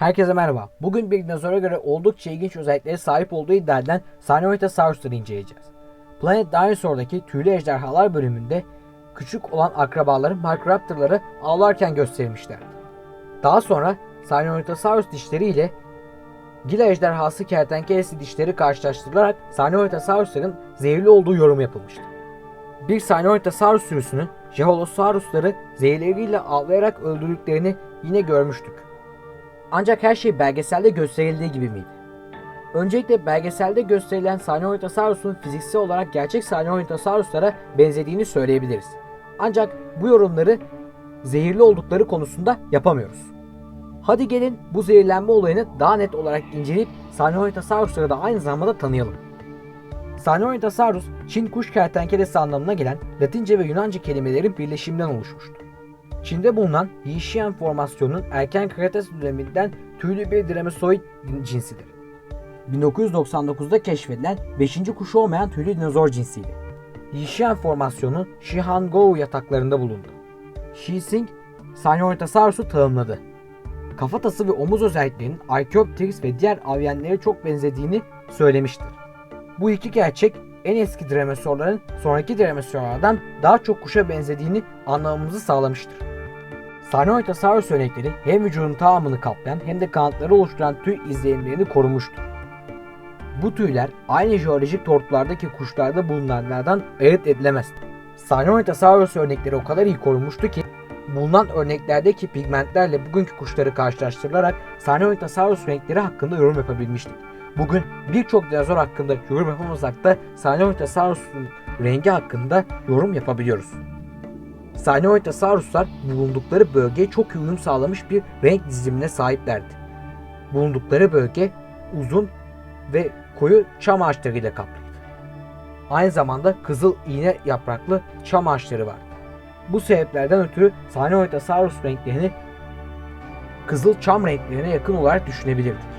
Herkese merhaba. Bugün bir dinozora göre oldukça ilginç özelliklere sahip olduğu iddia edilen Sarnoitasaurus'ları inceleyeceğiz. Planet Dinosaur'daki tüylü ejderhalar bölümünde küçük olan akrabaları Microraptor'ları avlarken gösterilmişlerdi. Daha sonra Sarnoitasaurus dişleri ile Gila ejderhası kertenkelesi dişleri karşılaştırılarak Sarnoitasaurus'ların zehirli olduğu yorum yapılmıştı. Bir Sarnoitasaurus sürüsünü Jeholosaurus'ları zehirleriyle avlayarak öldürdüklerini yine görmüştük. Ancak her şey belgeselde gösterildiği gibi miydi? Öncelikle belgeselde gösterilen Sarnoitasaurus'un fiziksel olarak gerçek Sarnoitasaurus'lara benzediğini söyleyebiliriz. Ancak bu yorumları zehirli oldukları konusunda yapamıyoruz. Hadi gelin bu zehirlenme olayını daha net olarak inceleyip Sarnoitasaurus'ları da aynı zamanda tanıyalım. Sarnoitasaurus, Çin kuş kertenkelesi anlamına gelen Latince ve Yunanca kelimelerin birleşiminden oluşmuştur. Çin'de bulunan Yixian formasyonunun erken Kretas döneminden tüylü bir Dromaeosaurid cinsidir. 1999'da keşfedilen 5. kuşu olmayan tüylü dinozor cinsiydi. Yixian formasyonu Shihangou yataklarında bulundu. Xising, Sarnoitasaurus'u tanımladı. Kafatası ve omuz özelliklerinin Archaeopteryx ve diğer avyenlere çok benzediğini söylemiştir. Bu iki gerçek en eski dromaeosaurların sonraki dromaeosaurlardan daha çok kuşa benzediğini anlamamızı sağlamıştır. Sarnoitasaurus örnekleri hem vücudun tamamını kaplayan hem de kanatları oluşturan tüy izlenimlerini korumuştur. Bu tüyler aynı jeolojik tortulardaki kuşlarda bulunanlardan ayırt edilemez. Sarnoitasaurus örnekleri o kadar iyi korunmuştu ki bulunan örneklerdeki pigmentlerle bugünkü kuşları karşılaştırılarak Sarnoitasaurus renkleri hakkında yorum yapabilmiştik. Bugün birçok dinozor hakkında yorum yapamasak da Sarnoitasaurus'un rengi hakkında yorum yapabiliyoruz. Sarnoitasauruslar bulundukları bölgeye çok uyum sağlamış bir renk dizimine sahiplerdi. Bulundukları bölge uzun ve koyu çam ağaçlarıyla kaplıydı. Aynı zamanda kızıl iğne yapraklı çam ağaçları vardı. Bu sebeplerden ötürü Sarnoitasaurus renklerini kızıl çam renklerine yakın olarak düşünebilirdik.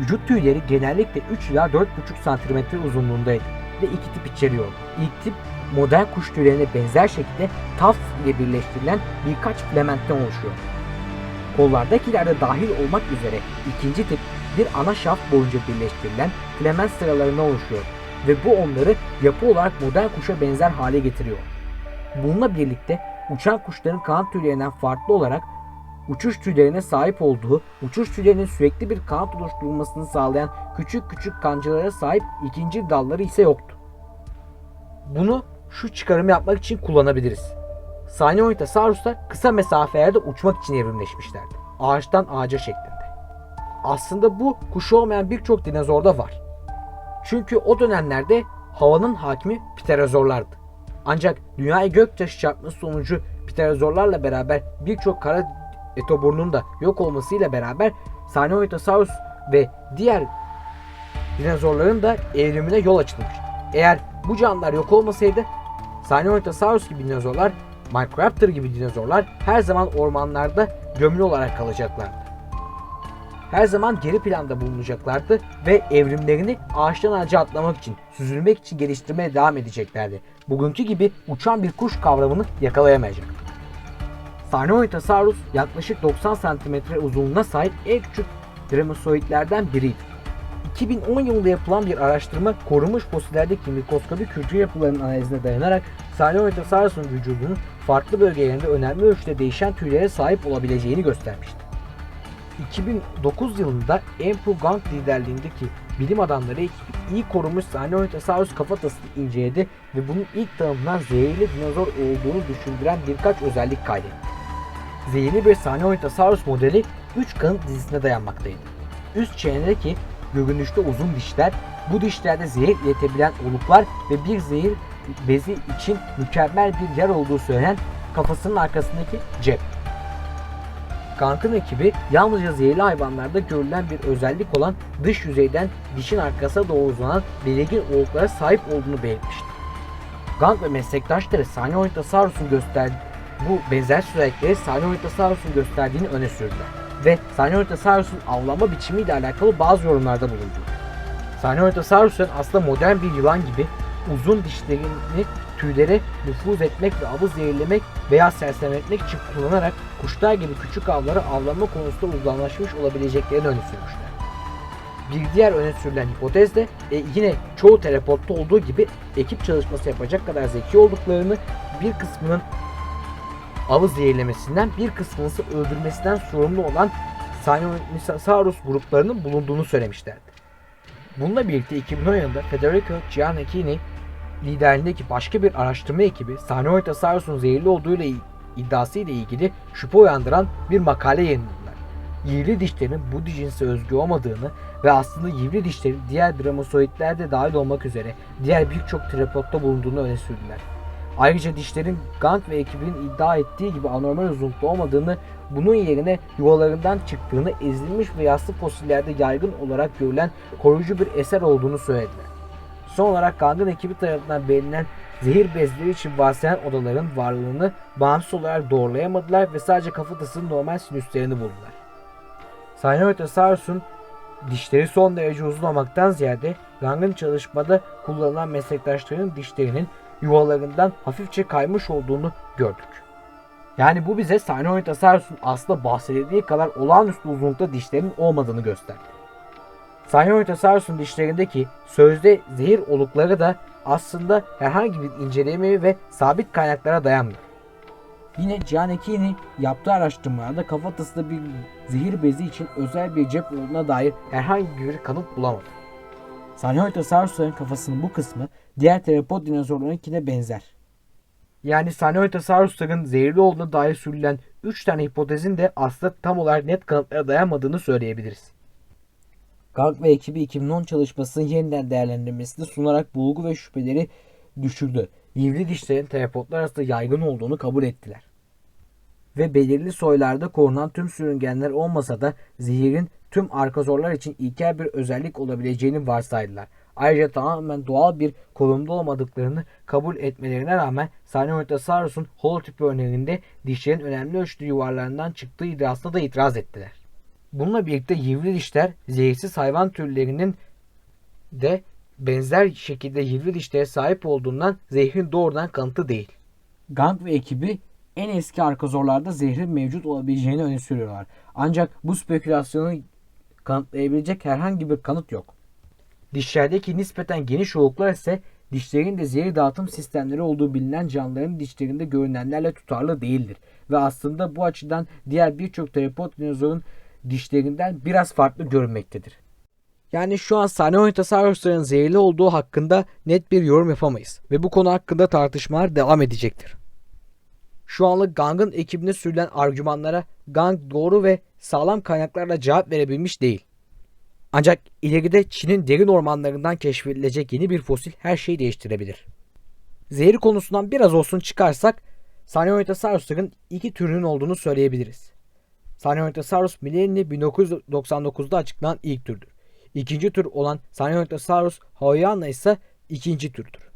Vücut tüyleri genellikle 3 ila 4,5 cm uzunluğundaydı ve iki tip içeriyordu. İlk tip modern kuş tüylerine benzer şekilde taf ile birleştirilen birkaç filamentten oluşuyor. Kollardakiler de dahil olmak üzere ikinci tip bir ana şaft boyunca birleştirilen filament sıralarından oluşuyor ve bu onları yapı olarak modern kuşa benzer hale getiriyor. Bununla birlikte uçan kuşların kanat tüylerinden farklı olarak uçuş tüylerine sahip olduğu, uçuş tüylerinin sürekli bir kanat oluşturulmasını sağlayan küçük küçük kancılara sahip ikinci dalları ise yoktu. Bunu şu çıkarımı yapmak için kullanabiliriz. Sarnoitasauruslar kısa mesafelerde uçmak için evrimleşmişlerdi. Ağaçtan ağaca şeklinde. Aslında bu kuşu olmayan birçok dinozorda var. Çünkü o dönemlerde havanın hakimi pterozorlardı. Ancak dünyaya göktaşı çarpması sonucu pterozorlarla beraber birçok kara etoburnun da yok olmasıyla beraber Sarnoitasaurus ve diğer dinozorların da evrimine yol açılmıştı. Eğer bu canlılar yok olmasaydı Sarnoitasaurus gibi dinozorlar, Microraptor gibi dinozorlar her zaman ormanlarda gömülü olarak kalacaklardı. Her zaman geri planda bulunacaklardı ve evrimlerini ağaçtan ağaca atlamak için, süzülmek için geliştirmeye devam edeceklerdi. Bugünkü gibi uçan bir kuş kavramını yakalayamayacak. Sarnoitasaurus yaklaşık 90 cm uzunluğuna sahip en küçük Dromaeosauridlerden biriydi. 2010 yılında yapılan bir araştırma korunmuş fosillerdeki mikroskobik hücre yapılarının analizine dayanarak Sarnoitasaurus'un vücudunun farklı bölgelerinde önemli ölçüde değişen tüylere sahip olabileceğini göstermişti. 2009 yılında Andrew Gang liderliğindeki bilim adamları ekibi iyi korunmuş Sarnoitasaurus kafatasını inceledi ve bunun ilk tanımından zehirli dinozor olduğunu düşündüren birkaç özellik kaydetti. Zehirli bir Sarnoitasaurus modeli 3 kanıt dizisine dayanmaktaydı. Üst çenedeki görünüşte uzun dişler, bu dişlerde zehir iletebilen oluklar ve bir zehir bezi için mükemmel bir yer olduğu söylenen kafasının arkasındaki cep. Kankın ekibi yalnızca zehirli hayvanlarda görülen bir özellik olan dış yüzeyden dişin arkasına doğru uzanan belirgin oluklara sahip olduğunu belirtmişti. Gank ve meslektaşları Sarnoitasaurus'un gösterdiği bu benzer özellikleri Sarnoitasaurus'un gösterdiğini öne sürdüler ve Sarnoitasaurus'un avlanma biçimiyle alakalı bazı yorumlarda bulundu. Sarnoitasaurus'un aslında modern bir yılan gibi uzun dişlerini tüylere nüfuz etmek ve avı zehirlemek veya sersemletmek için kullanarak kuşlar gibi küçük avları avlama konusunda uzmanlaşmış olabileceklerini öne sürmüşler. Bir diğer öne sürülen hipotez de e, yine çoğu teleportta olduğu gibi ekip çalışması yapacak kadar zeki olduklarını bir kısmının avı zehirlemesinden bir kısmını öldürmesinden sorumlu olan Sinomysaurus gruplarının bulunduğunu söylemişlerdi. Bununla birlikte 2010 yılında Federico Giannacchini liderliğindeki başka bir araştırma ekibi Sinomysaurus'un zehirli olduğuyla iddiası ile ilgili şüphe uyandıran bir makale yayınladılar. Yivli dişlerin bu cinse özgü olmadığını ve aslında yivli dişlerin diğer dramosoidler de dahil olmak üzere diğer birçok tripodda bulunduğunu öne sürdüler. Ayrıca dişlerin Gant ve ekibinin iddia ettiği gibi anormal uzunlukta olmadığını, bunun yerine yuvalarından çıktığını, ezilmiş ve yassı fosillerde yaygın olarak görülen koruyucu bir eser olduğunu söylediler. Son olarak Gant'ın ekibi tarafından belirlenen zehir bezleri için varsayan odaların varlığını bağımsız olarak doğrulayamadılar ve sadece kafatasının normal sinüslerini buldular. Sinomytosaurus'un dişleri son derece uzun olmaktan ziyade Gang'ın çalışmada kullanılan meslektaşlarının dişlerinin yuvalarından hafifçe kaymış olduğunu gördük. Yani bu bize Sinomytosaurus'un aslında bahsedildiği kadar olağanüstü uzunlukta dişlerinin olmadığını gösterdi. Sinomytosaurus'un dişlerindeki sözde zehir olukları da aslında herhangi bir incelemeye ve sabit kaynaklara dayanmıyor. Yine Giannecchini yaptığı araştırmalarda kafatasında bir zehir bezi için özel bir cep olduğuna dair herhangi bir kanıt bulamadı. Sinomytosaurus'ların kafasının bu kısmı diğer terapod dinozorlarınkine benzer. Yani Sinomytosaurus'ların zehirli olduğuna dair sürülen 3 tane hipotezin de aslında tam olarak net kanıtlara dayanmadığını söyleyebiliriz. Gang ve ekibi 2010 çalışmasının yeniden değerlendirmesini sunarak bulgu ve şüpheleri düşürdü. Yivli dişlerin terapotlar arasında yaygın olduğunu kabul ettiler. Ve belirli soylarda korunan tüm sürüngenler olmasa da zehirin tüm arkazorlar için ilkel bir özellik olabileceğini varsaydılar. Ayrıca tamamen doğal bir korumda olmadıklarını kabul etmelerine rağmen Sinomytosaurus'un holotipi örneğinde dişlerin önemli ölçüde yuvarlarından çıktığı iddiasına da itiraz ettiler. Bununla birlikte yivli dişler zehirsiz hayvan türlerinin de benzer şekilde yivli dişlere sahip olduğundan zehrin doğrudan kanıtı değil. Gang ve ekibi en eski arkazorlarda zehrin mevcut olabileceğini öne sürüyorlar. Ancak bu spekülasyonu kanıtlayabilecek herhangi bir kanıt yok. Dişlerdeki nispeten geniş oluklar ise dişlerin de zehir dağıtım sistemleri olduğu bilinen canlıların dişlerinde görünenlerle tutarlı değildir. Ve aslında bu açıdan diğer birçok terapod dinozorun dişlerinden biraz farklı görünmektedir. Yani şu an Sinomytosaurus'ların zehirli olduğu hakkında net bir yorum yapamayız ve bu konu hakkında tartışmalar devam edecektir. Şu anlık Gang'ın ekibine sürülen argümanlara Gang doğru ve sağlam kaynaklarla cevap verebilmiş değil. Ancak ileride Çin'in derin ormanlarından keşfedilecek yeni bir fosil her şeyi değiştirebilir. Zehir konusundan biraz olsun çıkarsak Sinomytosaurus'ların iki türünün olduğunu söyleyebiliriz. Sinomytosaurus millenni 1999'da açıklanan ilk türdür. İkinci tür olan Sinomytosaurus hawaiiana ise ikinci türdür.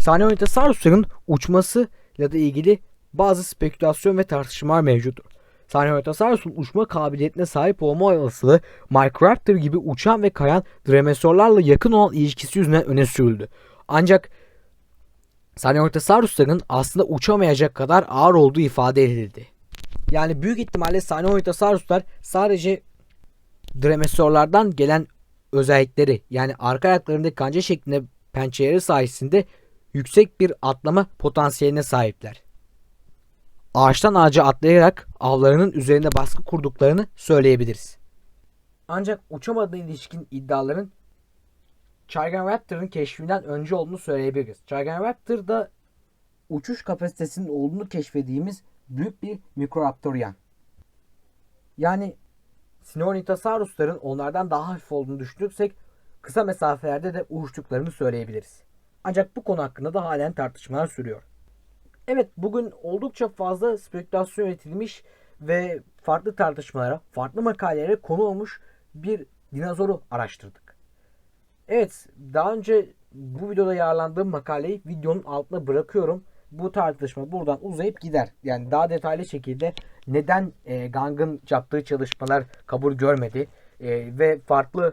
Sinomytosaurus'ların uçması ile de ilgili bazı spekülasyon ve tartışmalar mevcuttur. Sinomytosaurus'un uçma kabiliyetine sahip olma olasılığı Microraptor gibi uçan ve kayan dromeosaurlarla yakın olan ilişkisi yüzünden öne sürüldü. Ancak Sinomytosaurus'ların aslında uçamayacak kadar ağır olduğu ifade edildi. Yani büyük ihtimalle Sinomytosaurus'lar sadece dromeosaurlardan gelen özellikleri yani arka ayaklarındaki kanca şeklinde pençeleri sayesinde yüksek bir atlama potansiyeline sahipler. Ağaçtan ağaca atlayarak avlarının üzerinde baskı kurduklarını söyleyebiliriz. Ancak uçamadığı ilişkin iddiaların Raptor'ın keşfinden önce olduğunu söyleyebiliriz. Raptor'da uçuş kapasitesinin olduğunu keşfettiğimiz büyük bir mikroraptoryan. Yani Sinornithosaurus'ların onlardan daha hafif olduğunu düşünürsek kısa mesafelerde de uçtuklarını söyleyebiliriz. Ancak bu konu hakkında da halen tartışmalar sürüyor. Evet bugün oldukça fazla spekülasyon üretilmiş ve farklı tartışmalara, farklı makalelere konu olmuş bir dinozoru araştırdık. Evet daha önce bu videoda yararlandığım makaleyi videonun altına bırakıyorum. Bu tartışma buradan uzayıp gider. Yani daha detaylı şekilde neden e, Gang'ın yaptığı çalışmalar kabul görmedi e, ve farklı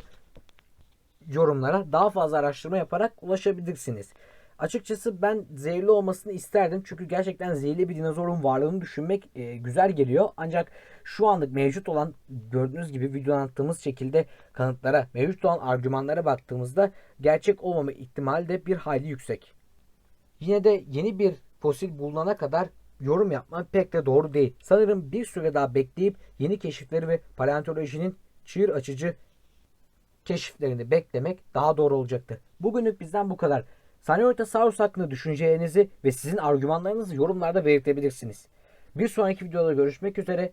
yorumlara daha fazla araştırma yaparak ulaşabilirsiniz. Açıkçası ben zehirli olmasını isterdim. Çünkü gerçekten zehirli bir dinozorun varlığını düşünmek e, güzel geliyor. Ancak şu anlık mevcut olan gördüğünüz gibi videoda anlattığımız şekilde kanıtlara, mevcut olan argümanlara baktığımızda gerçek olmama ihtimali de bir hayli yüksek. Yine de yeni bir fosil bulunana kadar yorum yapmak pek de doğru değil. Sanırım bir süre daha bekleyip yeni keşifleri ve paleontolojinin çığır açıcı keşiflerini beklemek daha doğru olacaktır. Bugünlük bizden bu kadar. Sanioitasaurus hakkında düşüncelerinizi ve sizin argümanlarınızı yorumlarda belirtebilirsiniz. Bir sonraki videoda görüşmek üzere.